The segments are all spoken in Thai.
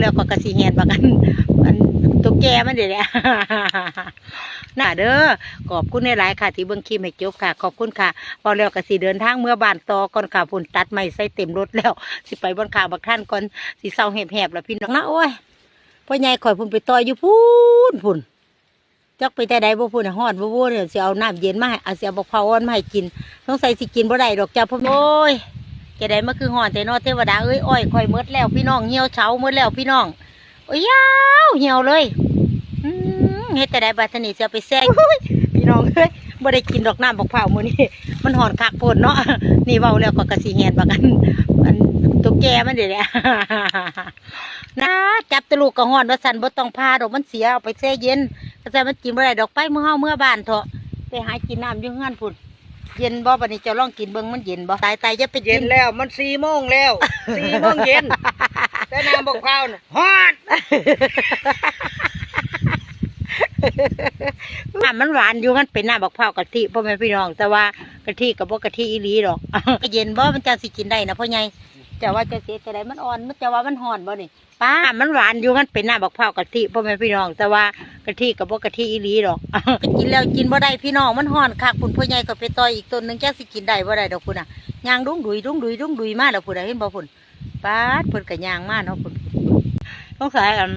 แล้วก็กระสีแหนบักอันอันตัวแกมันเดี๋ยวนี้น่าเด้อขอบคุณในหลายค่ะ ที่เบิ่งคลิปให้จบค่ะ ขอบคุณค่ะ พอแล้วก็สิเดินทางเมื่อบานต่อก่อนค่ะพุ่นตัดไม้ใส่เต็มรถแล้ว สิไปบนขาบักท่านก่อนสิเศร้าแหบๆแล้วพี่น้องนะโอ้ยพ่อใหญ่ข่อยพุ่นไปต่อยอยู่พุ่นพุ่นจักไปแต่ใดบ่พุ่นน่ะฮ้อนบ่บ่เนี่ยสิเอาน้ำเย็นมาให้เอาสิเอาบักเผาอ่อนมาให้กินสงใสัยสิกินบ่ได้ดอกจ้าพ่อโอ้ย จะได้มาคือหอนแต่นอเทวดาเอ้ยอ้อยข่อยหมดแล้วพี่น้องเหี่ยวเฉาหมดแล้วพี่น้องโอ้ยยาวเหี่ยวเลยอืมเฮ็ดแต่ได้บัดทนี้จะไปแซ่อุ้ยพี่น้องเอ้ยบ่ได้กินดอกน้ำบักเผามื้อนี้มันหอนคักโพดเนาะนี่เว้าแล้วก็กระสีแหนบักอันอันตัวแกมันเดี๋ยวนี้นะจับตะลูกก็หอนว่าสันบ่ต้องพาดอกมันเสียเอาไปแช่เย็นก็แต่มันกินบ่ได้ดอกไปเมื่อเฮาเมื่อบ้านเถอะไปหากินน้ำอยู่เฮือนพุ่น เย็นบ่บัดนี้เจะลองกินเบิ่งมันเย็นบ่ตายตายจะไปเย็กินนแล้วมันสี่โมงแล้วสี่โมงเย็น แต่น้ำบอกข้าวน่ะฮอดน้ำมันหวานอยู่มันเป็นน้ำบักพร้าวกะทิพ่อแม่พี่น้อง แต่ว่ากะทิกับบ่กะทิอีหลีดอก เย็นบ่มันจะสิกินได้นะพ่อใหญ่แต่ว่าจะเสียแต่ใดมันอ่อนมันจะว่ามันห่อนบ่นี่ ป้ามันหวานอยู่มันเป็นหน้ำบักพร้าวกะทิพ่อแม่พี่น้อง แต่ว่ากะทิกับบ่กะทิอีหลีดอก กินแล้วกินบ่ได้พี่น้องมันห่อนคักคุณพ่อใหญ่ก็ไปต่อยอีกต้นหนึงแกสิกินได้บ่ได้ดอกคุณน่ะยางดุ้งดุยดุ้งดุยดุ้งดุยมาแล้วพุ่นน่ะเห็นบ่พุ่นป้าดเพิ่นก็ยางมาเนาะพุ่นต้องสายอัน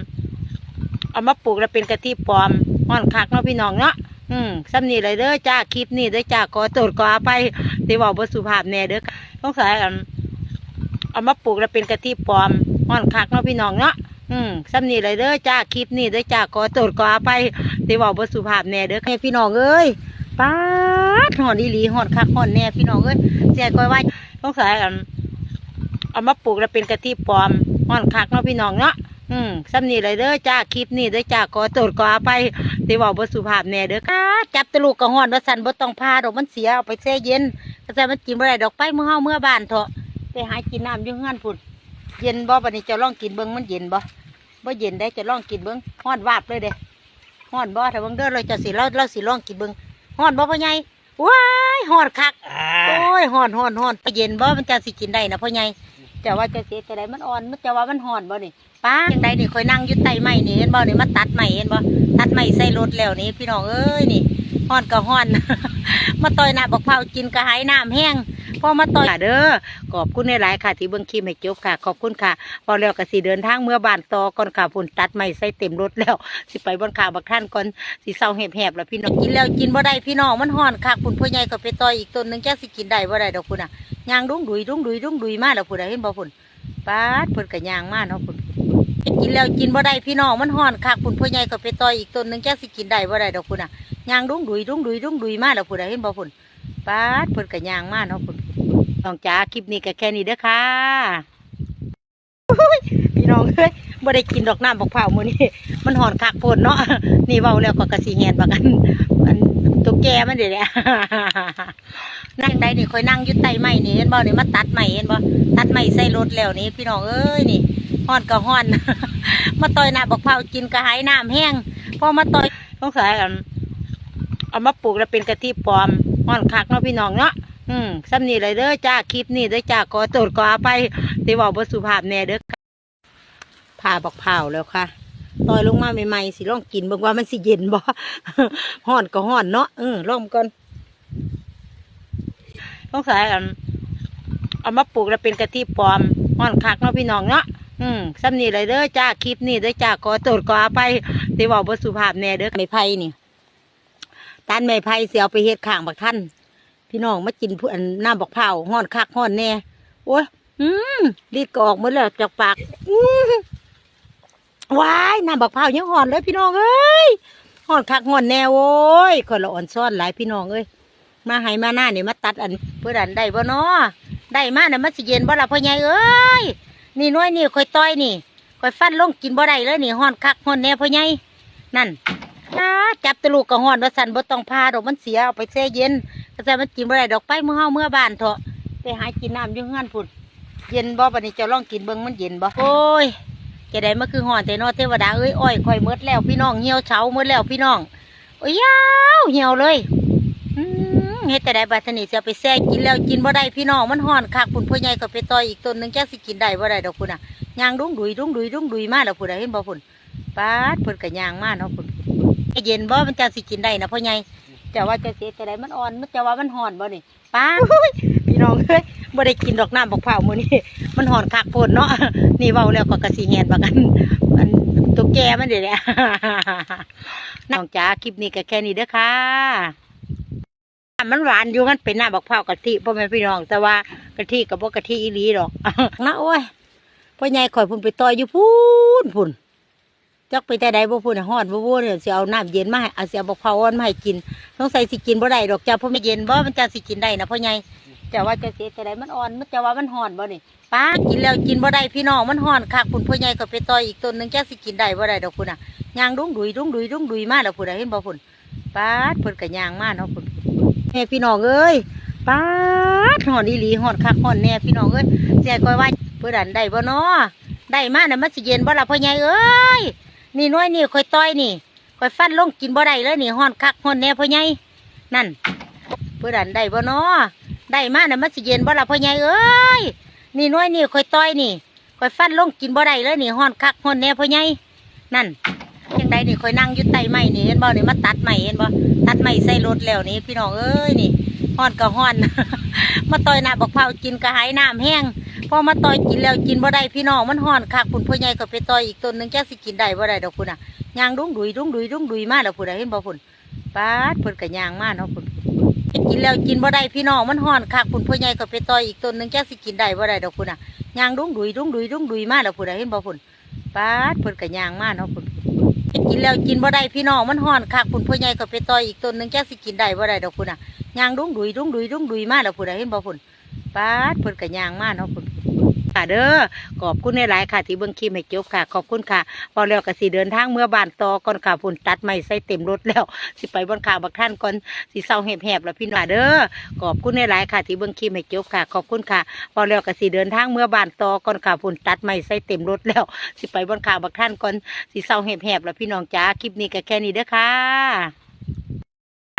เอามาปลูกแล้วเป็นกะทิปลอมห่อนคักเนาะพี่น้องเนาะอืมซ้ำนี่เลยเด้อจ้าคลิปนี่เด้อจ้าขอโทษขออภัยที่เว่าบ่สุภาพแน่เด้อต้องสายอันเอามาปลูกแล้วเป็นกะทิปลอม ห่อนคักเนาะพี่น้องเนาะอืมซ้ำนี่เลยเด้อจ้าคลิปนี่เด้อจ้าขอโทษขออภัยที่เว่าบ่สุภาพแน่เด้อให้พี่น้องเอ้ยป้าห่อนอีหลีห่อนคักห่อนแน่พี่น้องเอ้ยเสียก้อยว่าต้องสายอันเอามาปลูกแล้วเป็นกะทิปลอมห่อนคักเนาะพี่น้องเนาะอืมซ้ำนี่เลยเด้อจ้าคลิปนี่เด้อจ้าขอโทษขออภัยที่เว่าบ่สุภาพแน่เด้อค่ะจับตะลูกก็ฮ้อนว่าสันบ่ต้องพาดอกมันเสียเอาไปแช่เย็นก็แต่มันกินบ่ได้ดอกไปเมื่อเฮาเมื่อบ้านเถอะไปหากินน้ำอยู่เฮือนพุ่น เย็นบ่บัดนี้จะลองกินเบิ่งมันเย็นบ่บ่เย็นได้จะลองกินเบิ่งฮ้อนวาบเลยเด้ฮ้อนบ่ถ้าเบิ่งเด้อเราจะสิเราเราสิลองกินเบิ่งฮ้อนบ่พ่อใหญ่ว้ายฮ้อนคักอ่าโอ้ยฮ้อนฮ้อนฮ้อนเย็นบ่มันจะสิกินได้นะพ่อใหญ่แต่ว่าจะเสียแต่ใดมันอ่อนมันจะว่ามันฮ้อนบ่นี่ป้าจังไดนี่คอยนั่งอยู่ใต้ไม้นี่เห็นบ่นี่มาตัดไม้เห็นบ่ตัดไม้ใส่รถแล้วนี่พี่น้องเอ้ยนี่ฮ้อนก็ฮ้อน มาต่อยน้ำบักเผาวกินกระหายน้ำแห้ง พ่อมาต่อยเด้อขอบคุณในหลายค่ะ ที่เบิ่งคลิปให้จบค่ะ ขอบคุณค่ะ พอแล้วก็สิเดินทางเมื่อบานต่อก่อนค่ะพุ่นตัดไม้ใส่เต็มรถแล้ว สิไปบนขาบักท่านก่อนสิเศร้าแหบๆแล้วพี่น้องกินแล้วกินบ่ได้พี่น้องมันฮ้อนคักพุ่นพ่อใหญ่ก็ไปต่อยอีกต้นหนึ่งแกสิกินได้บ่ได้ดอกพุ่นน่ะยางดุ้งดุยดุ้งดุยดุ้งดุยมาแล้วพุ่นน่ะเห็นบ่พุ่นป้าดเพิ่นก็ย่างมาเนาะพุ่นกินแล้วกินบ่ได้พี่น้องมันฮ้อนคักพุ่นพ่อใหญ่ก็ไปต่อยอีกต้นหนึงแกสิกินได้บ่ได้ดอกพุ่นน่ะยางดุ้งดุยดุ้งดุยดุ้งดุยมาแล้วพุ่นน่ะเห็นบ่พุ่นป้าดพิ่นก็ย่างมาเนาะพุ่น น้องจ๋าคลิปนี้ก็แค่นี้เด้อค่ะพี่น้องเอ้ยบ่ได้กินดอกน้ำบักเผามื้อนี้มันหอนคักโพดเนาะนี่เว้าแล้วก็กระสีแหนบักอันอันตัวแกมันเดี๋ยวนี้นั่งได้นี่คอยนั่งยู่ใต้ไม้นี่เห็นบ่เนี่ยมาตัดไม้เห็นบ่ตัดไม้ใส่รถแล้วนี่พี่น้องเอ้ยนี่ฮ้อนก็ฮ้อน มาต่อยน้ำบักเผากินกระหายน้ำแห้งพอมาต่อยต้องสายอันเอามาปลูกแล้วเป็นกะทิปลอมฮ้อนคักเนาะพี่น้องเนาะ อืมซ้ำนี่เลยเด้อจ้าคลิปนี่เด้อจ้าขอโทษขออภัยที่เว้าบ่สุภาพแน่เด้อค่ะผ่าบักเผาแล้วค่ะต่อยลงมาใหม่ๆสิลองกินบิ่งว่ามันสิเย็นบ่ห้อนก็ห้อนเนาะเออลองก่อนต้องสายอันเอามาปลูกแล้วเป็นกะทิปลอมห้อนคักเนาะพี่น้องเนาะอืมซ้ำนี่เลยเด้อจ้าคลิปนี่เด้อจ้าขอโทษขออภัยที่เว่าบ่สุภาพแน่เด้อไม้ไผ่นี่ตันไม้ไผ่เสียเอาไปเฮ็ดข้างบักท่าน พี่น้องมากินผู้อันน้ำบักเผาห้อนคักห้อนแน่โอ้ยอืมรีดก็ออกหมดแล้วจากปากอืมว้ายน้ำบักเผายังห่อนเลยพี่น้องเอ้ยห่อนคักห่อนแน่โว้ยคนละอ่อนซ้อนหลายพี่น้องเอ้ยมาให้มาหน้าเนี่ยมาตัดอันเพื่อดันได้บ่เนาะได้มาเนี่ยมันสิเย็นบ่ละพ่อใหญ่เอ้ยนี่น้อยนี่คอยต้อยนี่คอยฟันลงกินบ่ได้เลยนี่ห่อนคักห่อนแน่พ่อใหญ่นั่นจับตะลูกก็ห่อนว่าสั่นบ่ต้องพาดอกมันเสียเอาไปแช่เย็น แต่มันกินบ่ได้ดอกไปเมื่อเฮาเมื่อบ้านเถอะไปหากินน้ำอยู่เฮือนพุ่นเย็นบ่บัดนี้เจะลองกินเบิ่งมันเย็นบ่โอ้ยจะได้มาคือหอนแต่นอเทวดาเอ้ยอ้อยข่อยหมดแล้วพี่น้องเหี่ยวเฉาหมดแล้วพี่น้องโอ้ยยาวเหี่ยวเลยอืมเฮ็ดแต่ได้บัดทนี้จะเอาไปแซ่กินแล้วกินบ่ได้พี่น้องมันห่อนคักพุ่นพ่อใหญ่ก็ไปต่อยอีกต้นหนึงแกสิกินได้บ่ได้ดอกพุ่นน่ะย่างดุ้งดุยดุ้งดุยดุ้งดุยมาแล้วพุ่นน่ะเห็นบ่พุ่นป้าดเพิ่นก็ย่างมาเนาะพุ่นไอ้เย็นบ่มันจังสิกินได้นะพ่อใหญ่ แต่ว่าจะเสียแต่ใดมันอ่อน มันจะว่ามันห่อนบ่นี่ป้าพี่น้องเอ้ยบ่ได้กินดอกน้ำบักเผามือนี้มันห่อนคักโพดเนาะนี่เว้าแล้วก็กระสิแฮนบักอันอันตุ๊กแกมันเด้แหละน้องจ๋าคลิปนี้ก็แค่นี้เด้อค่ะมันหวานอยู่มันเป็นหน้ำบักเผากะทิพ่อแม่พี่น้อง แต่ว่ากะทิกับบ่กกะทิอีหลีดอกนะโอ้ยพ่อใหญ่ข่อยพุ่นไปต่อยอยู่พูนพุ่น จักไปแต่ใดบ่พุ่นน่ะฮอดบ่บ่เนี่ยสิเอาน้ำเย็นมาให้เอาสิเอาบักเผาวอ่อนมาให้กินสงสัยสิกินบ่ได้ดอกจ้าเพราะไม่เย็นบ่มันจะสิกินได้นะพ่อใหญ่แต่ว่าจะเสียแต่ใดมันอ่อนมันจะว่ามันห่อนบ่นี่ป้ากินแล้วกินบ่ได้พี่น้องมันห่อนคักพุ่นพ่อใหญ่ก็ไปต่อยอีกต้นหนึงจักสิกินได้บ่ได้ดอกพุ่นน่ะย่างดุ้งดุยดุ้งดุยดุ้งดุยมาแล้วพุ่นน่ะเห็นบ่พุ่นป้าเพิ่นก็ย่างมาเนาะพุ่นแม่พี่น้องเอ้ยป้าดหอนอีหลีหอนคักหอนแน่พี่น้องเอ้ยเสียก้อยว่าเพื่อดันได้บ่เนาะได้มาน่ะมันสิเย็นบ่ล่ะพ่อใหญ่เอ้ย นี่น้อยนี่ค่อยต้อยนี่ค่อยฟันลงกินบ่ได้เลยนี่หอนคักหอนแน่พ่อใหญ่นั่นเพื่อดันได้บ่เนาะได้มาน่ะมันสิเย็นบ่ละพ่อใหญ่เอ้ยนี่น้อยนี่ค่อยต้อยนี่ค่อยฟันลงกินบ่ได้เลยนี่หอนคักหอนแน่พ่อใหญ่นั่นยังไดนี่ค่อยนั่งอยู่ใต้ไม้นี่เห็นบ่นี่มาตัดไม้เห็นบ่ตัดไม้ใส่รถแล้วนี่พี่น้องเอ้ยนี่ห้อนก็ห้อน มาต่อยน้ำบักเผากินกระหายน้ำแห้ง อมาต่อยกินแล้วกินบ่ได้พี่น้องมันห้อนคักพุ่นพ่อใหญ่ก็ไปต่อยอีกต้นหนึงแกสิกินได้บ่ได้ดอกพุ่นอะยางดุ้งดุยดุ้งดุยดุ้งดุยมาแล้วพุ่นอะเห็นบ่พุ่นป้าดเพิ่นก็ย่างมาเนาะพุ่นกินแล้วกินบ่ได้พี่น้องมันห้อนคักพุ่นพ่อใหญ่ก็ไปต่อยอีกต้นหนึงแกสิกินได้บ่ได้ดอกพุ่นอะยางดุ้งดุยดุ้งดุยดุ้งดุยมาแล้วพุ่นอะเห็นบ่พุ่นป้าดเพิ่นก็ย่างมาเนาะพุ่นกินแล้วกินบ่ได้พี่น้องมันห่อนคักพุ่นพ่อใหญ่ก็ไปต่อยอีกต้นหนึงแกสิกินได้บ่ได้ดอกพุ่นน่ะยางดุ้งดุยดุ้งดุยดุ้งดุยมาแล้วพุ่นน่ะเห็นบ่พุ่นป้าดเพิ่นก็ย่างมาเนาะพุ่น ค่ะเด้อขอบคุณในหลายค่ะ ที่เบิ่งคลิปให้จบค่ะ ขอบคุณค่ะ พอแล้วก็สิเดินทางเมื่อบานต่อก่อนค่ะพุ่นตัดไม้ใส่เต็มรถแล้ว สิไปบนข่าวบักท่านก่อนสิเศร้าแหบๆแล้วพี่น้องเด้อขอบคุณในหลายค่ะ ที่เบิ่งคลิปให้จบค่ะ ขอบคุณค่ะ พอแล้วก็สิเดินทางเมื่อบานต่อก่อนค่ะพุ่นตัดไม้ใส่เต็มรถแล้ว สิไปบนข่าวบักท่านก่อนสีเศร้าแหบๆแล้วพี่น้องจ้าคลิปนี้ก็แค่นี้เด้อค่ะ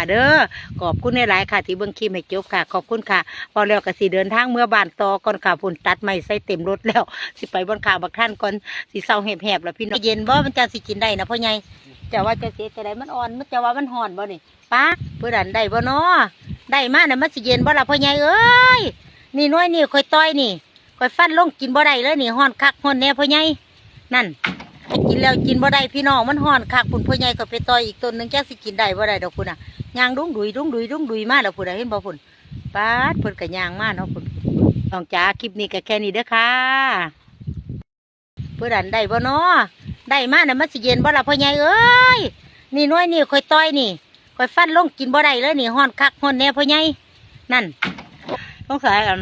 ค่ะเด้อขอบคุณหลายๆค่ะ ที่เบิ่งคลิปให้จบค่ะ ขอบคุณค่ะ พอแล้วก็สิเดินทางเมื่อบ้านต่อก่อนค่ะพุ่นตัดไม้ใส่เต็มรถแล้ว สิไปบนข่าวบักท่านก่อนสีเศร้าแหบๆแล้วพี่น้องเย็นบ่มันจะสิกินได้นะพ่อใหญ่แต่ว่าจะเสียแต่ใดมันอ่อนมันจะว่ามันห่อนบ่นี่ป้าเพื่อดันได้บ่เนาะได้มาน่ะมันสิเย็นบ่ละพ่อใหญ่เอ้ยนี่น้อยนี่คอยต้อยนี่คอยฟันลงกินบ่ได้เลยนี่ห่อนคักห่อนแน่พ่อใหญ่นั่น กินแล้วกินบ่ได้พี่น้องมันห่อนคักพุ่นพ่อใหญ่ก็ไปต่อยอีกต้นหนึ่งแกสิกินได้บ่ได้ดอกพุ่นอะยางดุ้งดุยดุ้งดุยดุ้งดุยมาแล้วพุ่นอะเห็นบ่พุ่นป้าดเพิ่นก็ย่างมาเนาะพุ่นน้องจ๋าคลิปนี้ก็แค่นี้เด้อค่ะเพื่อดันได้บ่เนาะได้มาน่ะมันสิเย็นบ่ละพ่อใหญ่เอ้ยนี่น้อยนี่คอยต่อยนี่คอยฟันลงกินบ่ได้เลยนี่ห่อนคักห่อนแน่พ่อใหญ่นั่นต้องสายอัน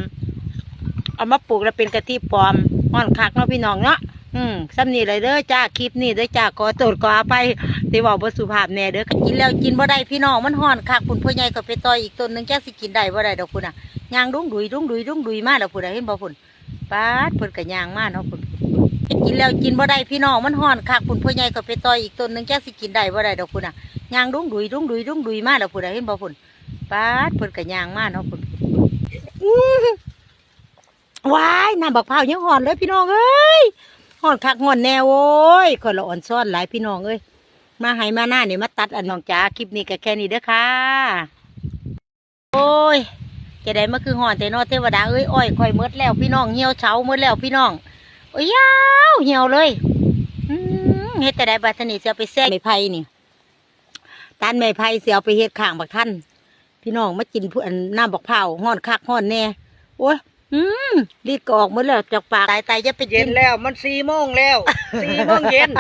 เอามาปลูกแล้วเป็นกะทิปลอมห่อนคักเนาะพี่น้องเนาะ อืมซ้ำนี่เลยเด้อจ้าคลิปนี่เด้อจ้าขอโทษขออภัยที่บอกบ่สุภาพแน่เด้อกินแล้วกินบ่ได้พี่น้องมันห่อนคักพุ่นพ่อใหญ่ก็ไปต่อยอีกต้นหนึงแกสิกินได้บ่ได้ดอกพุ่นน่ะย่างดุ้งดุยดุ้งดุยดุ้งดุยมาแล้วพุ่นน่ะเห็นบ่พุ่นป้าดเพิ่นก็ย่างมาเนาะพุ่นกินแล้วกินบ่ได้พี่น้องมันห่อนคักพุ่นพ่อใหญ่ก็ไปต่อยอีกต้นหนึงแกสิกินได้บ่ได้ดอกพุ่นน่ะย่างดุ้งดุยดุ้งดุยดุ้งดุยมาแล้วพุ่นน่ะเห็นบ่พุ่นป้าดเพิ่นก็ย่างมาเนาะพุ่นอื้อว้ายน้ำบักพร้าวยังห่อนเลยพี่น้องเอ้ย ห่อนคักห่อนแน่โว้ยคนละอ่อนซ้อนหลายพี่น้องเอ้ยมาให้มาหน้าเนี่ยมาตัดอันน้องจ๋าคลิปนี้ก็แค่นี้เด้อค่ะ โอ้ยจะได้มาคือห่อนแต่นอเทวดาเอ้ยอ้อยคอยหมดแล้วพี่น้องเหี่ยวเฉาหมดแล้วพี่น้องโอ้ยยาวเหี่ยวเลยอืมเฮ็ดแต่ได้บัดนี้จะเอาไปแซ่ไม้ไผ่นี่ตันไม้ไผ่เสียไปเฮ็ดข้างบักท่านพี่น้องมากินผู้อันน้ำบักเผาห่อนคักห่อนแน่โอ้ย อืมรีดก็ออกหมดแล้วจากปากตายตายจะไปเย็กินนแล้วมันสี่โมงแล้วสี่โมงเย็น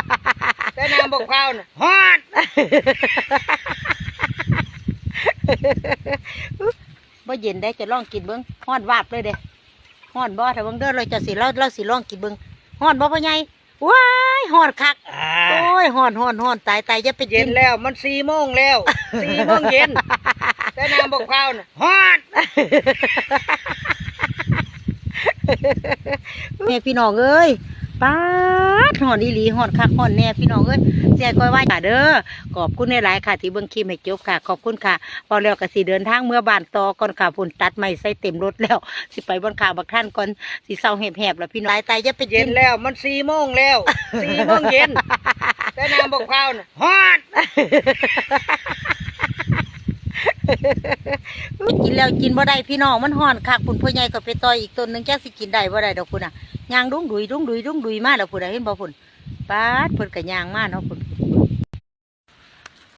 แต่น้ำบักพร้าวน่ะฮอดบ่เย็นได้จะลองกินเบิ้งฮ้อนวาบเลยเด้ฮ้อนบ่ถ้าเบิ้งเด้อเราจะสิเราเราสิลองกินเบิ้งฮ้อนบ่พ่อใหญ่ว้ายฮ้อนคัก อ่าโอ้ยฮ้อนฮ้อนฮ้อนตายตายจะไปเย็กินนแล้วมันสี่โมงแล้วสี่โมงเย็นแต่น้ำบักพร้าวน่ะฮอด แม่พี่น้องเอ้ยป้าดหอนอีหลีหอนคักหอนแน่พี่น้องเอ้ยเสียก้อยว่าค่ะเด้อขอบคุณในหลายๆค่ะ ที่เบิ่งคลิปให้จบค่ะ ขอบคุณค่ะพอแล้วก็สิเดินทางเมื่อบานต่อก่อนค่ะฝุ่นตัดไม้ใส่เต็มรถแล้ว สิไปบนขาบักท่านก่อนสิเศร้าแหบๆแล้วพี่น้องตายตายจะไปเย็นนแล้วมันสี่โมงแล้วสี่โมงเย็นแต่น้ำบอกข้าวน่ะฮอด กินแล้วกินบ่ได้พี่น้องมันห่อนคักพุ่นพ่อใหญ่ก็ไปต่อยอีกต้นหนึงจักสิกินได้บ่ได้ดอกพุ่นอะยางดุ้งดุยดุ้งดุยดุ้งดุยมากดอกพุ่นน่ะเห็นบ่พุ่นปาดพุ่นก็ย่างมากเนาะพุ่น